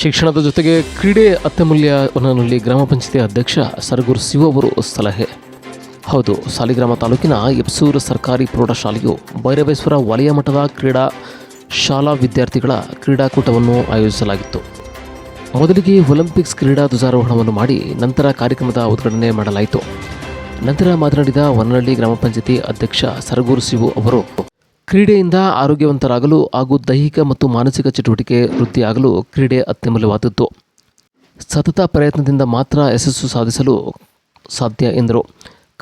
ಶಿಕ್ಷಣದ ಜೊತೆಗೆ ಕ್ರೀಡೆ ಅತ್ಯಮೂಲ್ಯವನಲ್ಲಿ ಗ್ರಾಮ ಪಂಚಾಯತಿ ಅಧ್ಯಕ್ಷ ಸರಗೂರು ಶಿವ ಅವರು ಸಲಹೆ. ಹೌದು, ಸಾಲಿಗ್ರಾಮ ತಾಲೂಕಿನ ಎಪ್ಸೂರು ಸರ್ಕಾರಿ ಪ್ರೌಢಶಾಲೆಯು ಭೈರವೇಶ್ವರ ವಲಯ ಮಟ್ಟದ ಕ್ರೀಡಾ ಶಾಲಾ ವಿದ್ಯಾರ್ಥಿಗಳ ಕ್ರೀಡಾಕೂಟವನ್ನು ಆಯೋಜಿಸಲಾಗಿತ್ತು. ಮೊದಲಿಗೆ ಒಲಿಂಪಿಕ್ಸ್ ಕ್ರೀಡಾ ಧ್ವಜಾರೋಹಣವನ್ನು ಮಾಡಿ ನಂತರ ಕಾರ್ಯಕ್ರಮದ ಉದ್ಘಾಟನೆ ಮಾಡಲಾಯಿತು. ನಂತರ ಮಾತನಾಡಿದ ಹೊನ್ನಳ್ಳಿ ಗ್ರಾಮ ಪಂಚಾಯತಿ ಅಧ್ಯಕ್ಷ ಸರಗೂರು ಶಿವು ಅವರು ಕ್ರೀಡೆಯಿಂದ ಆರೋಗ್ಯವಂತರಾಗಲು ಹಾಗೂ ದೈಹಿಕ ಮತ್ತು ಮಾನಸಿಕ ಚಟುವಟಿಕೆ ವೃತ್ತಿಯಾಗಲು ಕ್ರೀಡೆ ಅತ್ಯಮೂಲ್ಯವಾದದ್ದು. ಸತತ ಪ್ರಯತ್ನದಿಂದ ಮಾತ್ರ ಯಶಸ್ಸು ಸಾಧಿಸಲು ಸಾಧ್ಯ, ಎಂದರು.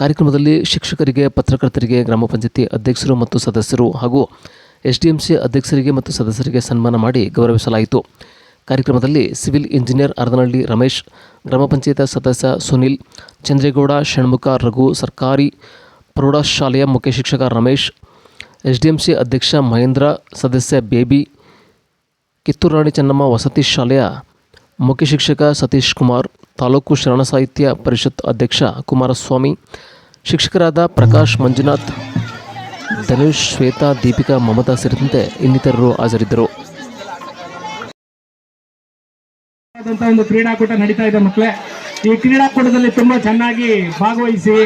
ಕಾರ್ಯಕ್ರಮದಲ್ಲಿ ಶಿಕ್ಷಕರಿಗೆ, ಪತ್ರಕರ್ತರಿಗೆ, ಗ್ರಾಮ ಪಂಚಾಯತಿ ಅಧ್ಯಕ್ಷರು ಮತ್ತು ಸದಸ್ಯರು ಹಾಗೂ ಎಸ್ ಡಿ ಎಂ ಸಿ ಅಧ್ಯಕ್ಷರಿಗೆ ಮತ್ತು ಸದಸ್ಯರಿಗೆ ಸನ್ಮಾನ ಮಾಡಿ ಗೌರವಿಸಲಾಯಿತು. ಕಾರ್ಯಕ್ರಮದಲ್ಲಿ ಸಿವಿಲ್ ಇಂಜಿನಿಯರ್ ಅರ್ಧನಹಳ್ಳಿ ರಮೇಶ್, ಗ್ರಾಮ ಪಂಚಾಯತ್ ಸದಸ್ಯ ಸುನಿಲ್, ಚಂದ್ರೇಗೌಡ, ಷಣ್ಮುಖ ರಘು, ಸರ್ಕಾರಿ ಪ್ರೌಢಶಾಲೆಯ ಮುಖ್ಯ ಶಿಕ್ಷಕ Ramesh S D M C ಅಧ್ಯಕ್ಷ ಮಹೇಂದ್ರ, ಸದಸ್ಯ ಬೇಬಿ, ಕಿತ್ತೂರು ರಾಣಿ ಚೆನ್ನಮ್ಮ ವಸತಿ ಶಾಲೆಯ ಮುಖ್ಯ ಶಿಕ್ಷಕ ಸತೀಶ್ ಕುಮಾರ್, ತಾಲೂಕು ಶರಣ ಸಾಹಿತ್ಯ ಪರಿಷತ್ ಅಧ್ಯಕ್ಷ ಕುಮಾರಸ್ವಾಮಿ, ಶಿಕ್ಷಕರಾದ ಪ್ರಕಾಶ್ ಮಂಜುನಾಥ್, ಧನುಷ್, ಶ್ವೇತಾ, ದೀಪಿಕಾ, ಮಮತಾ ಸೇರಿದಂತೆ ಇನ್ನಿತರರು ಹಾಜರಿದ್ದರು. ಒಂದು ಕ್ರೀಡಾಕೂಟ ನಡೀತಾ ಇದೆ ಮಕ್ಕಳೇ. ಈ ಕ್ರೀಡಾಕೂಟದಲ್ಲಿ ತುಂಬಾ ಚೆನ್ನಾಗಿ ಭಾಗವಹಿಸಿ,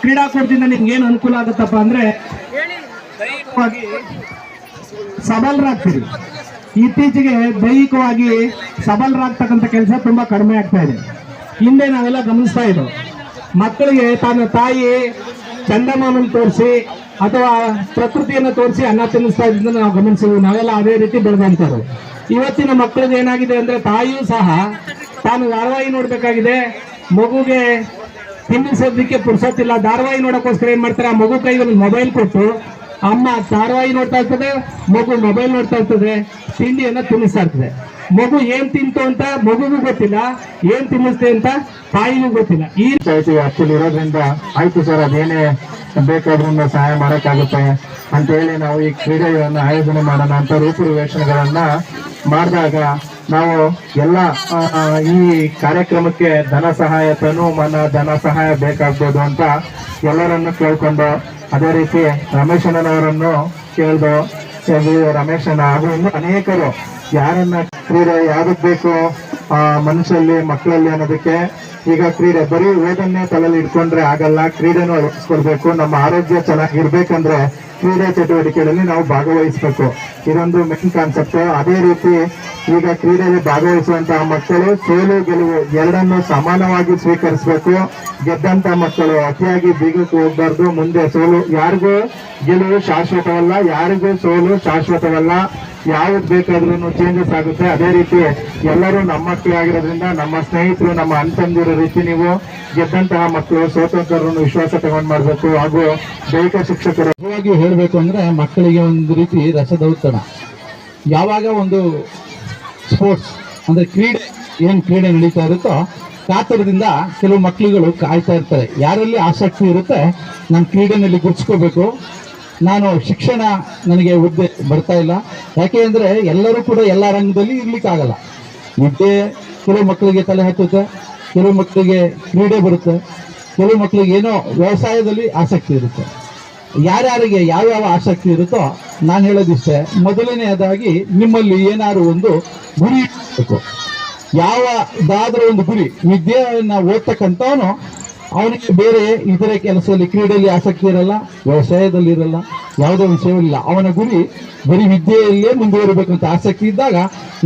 ಕ್ರೀಡಾಕೂಟದಿಂದ ನಿಮ್ಗೆ ಏನು ಅನುಕೂಲ ಆಗುತ್ತಪ್ಪ ಅಂದ್ರೆ ಸಬಲರಾಗ್ತೀರಿ. ಇತ್ತೀಚೆಗೆ ದೈಹಿಕವಾಗಿ ಸಬಲರಾಗ್ತಕ್ಕಂತ ಕೆಲಸ ತುಂಬಾ ಕಡಿಮೆ ಆಗ್ತಾ ಇದೆ. ಹಿಂದೆ ನಾವೆಲ್ಲ ಗಮನಿಸ್ತಾ ಇದ್ದೋ ಮಕ್ಕಳಿಗೆ ತನ್ನ ತಾಯಿ ಚಂದಮಾಮನ್ ತೋರಿಸಿ ಅಥವಾ ಪ್ರಕೃತಿಯನ್ನು ತೋರಿಸಿ ಅನ್ನ ತಿನ್ನಿಸ್ತಾ ಇದ್ದ ನಾವು ಗಮನಿಸಿದ್ವಿ. ನಾವೆಲ್ಲ ಅದೇ ರೀತಿ ಬೆಳೆದಂತವ್ರು ಇವತ್ತಿನ ಮಕ್ಕಳಿಗೆ ಏನಾಗಿದೆ ಅಂದ್ರೆ ತಾಯಿಯೂ ಸಹ ತಾನು ಧಾರಾವಾಹಿ ನೋಡ್ಬೇಕಾಗಿದೆ. ಮಗುಗೆ ತಿನ್ನಿಸೋದಕ್ಕೆ ಪುರ್ಸೋತಿಲ್ಲ ಧಾರಾವಾಹಿ ನೋಡೋಕ್ಕೋಸ್ಕರ ಏನ್ ಮಾಡ್ತಾರೆ? ಆ ಮಗು ಕೈಗೆ ಒಂದು ಮೊಬೈಲ್ ಕೊಟ್ಟು ಅಮ್ಮ ಧಾರಾವಾಹಿ ನೋಡ್ತಾ ಇರ್ತದೆ, ಮಗು ಮೊಬೈಲ್ ನೋಡ್ತಾ ಇರ್ತದೆ, ತಿಂಡಿಯನ್ನ ತಿನ್ನಿಸ್ತಾ ಇರ್ತದೆ. ಮಗು ಏನ್ ತಿಂತು ಅಂತ ಮಗುಗೂ ಗೊತ್ತಿಲ್ಲ, ಏನ್ ತಿನ್ನಿಸ್ತೆ ಅಂತ ತಾಯಿಗೂ ಗೊತ್ತಿಲ್ಲ. ಈ ಪಂಚಾಯತಿ ಅಷ್ಟಲ್ಲಿ ಇರೋದ್ರಿಂದ ಆಯ್ತು ಸರ್, ಅದೇನೇ ಬೇಕಾದ್ರೂ ಸಹಾಯ ಮಾಡಕ್ಕಾಗುತ್ತೆ ಅಂತ ಹೇಳಿ ನಾವು ಈ ಕ್ರೀಡೆಗಳನ್ನು ಆಯೋಜನೆ ಮಾಡೋಣ ಅಂತ ರೂಪುರೇಷಣೆಗಳನ್ನ ಮಾಡಿದಾಗ ನಾವು ಎಲ್ಲ ಈ ಕಾರ್ಯಕ್ರಮಕ್ಕೆ ಧನ ಸಹಾಯ ತನು ಮನ ಧನ ಸಹಾಯ ಬೇಕಾಗ್ಬೋದು ಅಂತ ಎಲ್ಲರನ್ನು ಕೇಳ್ಕೊಂಡು ಅದೇ ರೀತಿ ರಮೇಶಣ್ಣನವರನ್ನು ಕೇಳ್ದು ರಮೇಶ್ ರಮೇಶಣ್ಣ ಹಾಗೂ ಇನ್ನು ಅನೇಕರು, ಯಾರನ್ನ ಕ್ರೀಡೆ ಯಾವ್ದಕ್ ಬೇಕು, ಆ ಮನುಷ್ಯಲ್ಲಿ ಮಕ್ಕಳಲ್ಲಿ ಅನ್ನೋದಕ್ಕೆ ಈಗ ಕ್ರೀಡೆ, ಬರೀ ಓದನ್ನೇ ತಲೆಯಲ್ಲಿ ಇಟ್ಕೊಂಡ್ರೆ ಆಗಲ್ಲ, ಕ್ರೀಡೆನೂ ಅಳವಡಿಸ್ಕೊಳ್ಬೇಕು, ನಮ್ಮ ಆರೋಗ್ಯ ಚೆನ್ನಾಗಿರ್ಬೇಕಂದ್ರೆ ಕ್ರೀಡೆ ಚಟುವಟಿಕೆಗಳಲ್ಲಿ ನಾವು ಭಾಗವಹಿಸ್ಬೇಕು. ಇದೊಂದು ಮೇನ್ ಕಾನ್ಸೆಪ್ಟ್ ಅದೇ ರೀತಿ ಈಗ ಕ್ರೀಡೆಯಲ್ಲಿ ಭಾಗವಹಿಸುವಂತಹ ಮಕ್ಕಳು ಸೋಲು ಗೆಲುವು ಎರಡನ್ನು ಸಮಾನವಾಗಿ ಸ್ವೀಕರಿಸಬೇಕು. ಗೆದ್ದಂತಹ ಮಕ್ಕಳು ಅತಿಯಾಗಿ ಬೀಗಕ್ಕೆ ಹೋಗ್ಬಾರ್ದು. ಮುಂದೆ ಸೋಲು ಯಾರಿಗೂ ಗೆಲುವು ಶಾಶ್ವತವಲ್ಲ, ಯಾರಿಗೂ ಸೋಲು ಶಾಶ್ವತವಲ್ಲ. ಯಾವ್ದು ಬೇಕಾದ್ರೂ ಚೇಂಜಸ್ ಆಗುತ್ತೆ. ಅದೇ ರೀತಿ ಎಲ್ಲರೂ ನಮ್ಮ ಮಕ್ಕಳೇ ಆಗಿರೋದ್ರಿಂದ ನಮ್ಮ ಸ್ನೇಹಿತರು, ನಮ್ಮ ಅಂತಂದಿರ ರೀತಿ ನೀವು ಗೆದ್ದಂತಹ ಮಕ್ಕಳು, ಸ್ವತಂತ್ರರನ್ನು ವಿಶ್ವಾಸ ತಗೊಂಡ್ ಮಾಡಬೇಕು. ಹಾಗೂ ದೈಹಿಕ ಶಿಕ್ಷಕರು ಹೇಳಬೇಕು ಅಂದ್ರೆ ಮಕ್ಕಳಿಗೆ ಒಂದು ರೀತಿ ರಸದೌತಣ. ಯಾವಾಗ ಒಂದು ಸ್ಪೋರ್ಟ್ಸ್ ಅಂದರೆ ಕ್ರೀಡೆ, ಏನು ಕ್ರೀಡೆ ನಡೀತಾ ಇರುತ್ತೋ ಕಾತರದಿಂದ ಕೆಲವು ಮಕ್ಕಳುಗಳು ಕಾಯ್ತಾ ಇರ್ತಾರೆ. ಯಾರಲ್ಲಿ ಆಸಕ್ತಿ ಇರುತ್ತೆ, ನಾನು ಕ್ರೀಡೆಯಲ್ಲಿ ಗುರ್ಸ್ಕೋಬೇಕು ನಾನು ಶಿಕ್ಷಣ ನನಗೆ ಹುದ್ದೆ ಬರ್ತಾ ಇಲ್ಲ. ಯಾಕೆ ಅಂದರೆ ಎಲ್ಲರೂ ಕೂಡ ಎಲ್ಲ ರಂಗದಲ್ಲಿ ಇರ್ಲಿಕ್ಕಾಗಲ್ಲ. ನಿದ್ದೆ ಕೆಲವು ಮಕ್ಕಳಿಗೆ ತಲೆ ಹತ್ತುತ್ತೆ, ಕೆಲವು ಮಕ್ಕಳಿಗೆ ಕ್ರೀಡೆ ಬರುತ್ತೆ, ಕೆಲವು ಮಕ್ಕಳಿಗೆ ಏನೋ ವ್ಯವಸಾಯದಲ್ಲಿ ಆಸಕ್ತಿ ಇರುತ್ತೆ. ಯಾರ್ಯಾರಿಗೆ ಯಾವ್ಯಾವ ಆಸಕ್ತಿ ಇರುತ್ತೋ ನಾನು ಹೇಳೋದಿಷ್ಟೇ. ಮೊದಲನೆಯದಾಗಿ ನಿಮ್ಮಲ್ಲಿ ಏನಾದ್ರು ಒಂದು ಗುರಿ ಇರಬೇಕು. ಯಾವದಾದ್ರೂ ಒಂದು ಗುರಿ, ವಿದ್ಯೆಯನ್ನು ಓದ್ತಕ್ಕಂಥವನು ಅವನಿಗೆ ಬೇರೆ ಇತರ ಕೆಲಸದಲ್ಲಿ ಕ್ರೀಡೆಯಲ್ಲಿ ಆಸಕ್ತಿ ಇರಲ್ಲ, ವ್ಯವಸಾಯದಲ್ಲಿ ಇರಲ್ಲ, ಯಾವುದೇ ವಿಷಯವಿಲ್ಲ. ಅವನ ಗುರಿ ಬರೀ ವಿದ್ಯೆಯಲ್ಲೇ ಮುಂದುವರಿಬೇಕಂತ ಆಸಕ್ತಿ ಇದ್ದಾಗ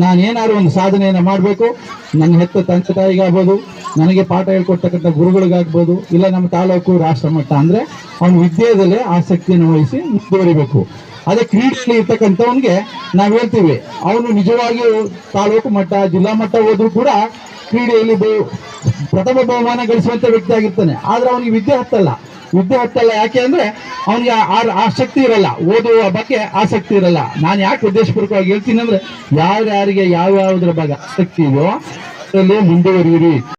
ನಾನು ಏನಾದ್ರು ಒಂದು ಸಾಧನೆಯನ್ನು ಮಾಡಬೇಕು, ನನ್ನ ಹೆತ್ತ ತಂದೆ ತಾಯಿಗಾಗ್ಬೋದು, ನನಗೆ ಪಾಠ ಹೇಳ್ಕೊಡ್ತಕ್ಕಂಥ ಗುರುಗಳಿಗಾಗ್ಬೋದು, ಇಲ್ಲ ನಮ್ಮ ತಾಲೂಕು ರಾಷ್ಟ್ರ ಮಟ್ಟ ಅಂದ್ರೆ ಅವನು ವಿದ್ಯೆಯಲ್ಲೇ ಆಸಕ್ತಿಯನ್ನು ವಹಿಸಿ ಮುಂದುವರಿಬೇಕು. ಅದೇ ಕ್ರೀಡೆಯಲ್ಲಿ ಇರ್ತಕ್ಕಂಥವನಿಗೆ ನಾವು ಹೇಳ್ತೀವಿ, ಅವನು ನಿಜವಾಗಿಯೂ ತಾಲೂಕು ಮಟ್ಟ, ಜಿಲ್ಲಾ ಮಟ್ಟ ಹೋದರೂ ಕೂಡ ಕ್ರೀಡೆಯಲ್ಲಿ ಪ್ರಥಮ ಬಹುಮಾನ ಗಳಿಸುವಂತ ವ್ಯಕ್ತಿ ಆಗಿರ್ತಾನೆ ಆದರೆ ಅವನಿಗೆ ವಿದ್ಯೆ ಹತ್ತಲ್ಲ. ವಿದ್ಯೆ ಹತ್ತಲ್ಲ ಯಾಕೆ ಅಂದ್ರೆ ಅವನಿಗೆ ಆಸಕ್ತಿ ಇರಲ್ಲ. ಓದುವ ಬಗ್ಗೆ ಆಸಕ್ತಿ ಇರಲ್ಲ. ನಾನು ಯಾಕೆ ಉದ್ದೇಶಪೂರ್ವಕವಾಗಿ ಹೇಳ್ತೀನಿ ಅಂದ್ರೆ ಯಾರ್ಯಾರಿಗೆ ಯಾವ ಯಾವುದ್ರ ಬಗ್ಗೆ ಆಸಕ್ತಿ ಇದೆಯೋ ಅದರಲ್ಲಿ ಮುಂದುವರಿಯಿರಿ.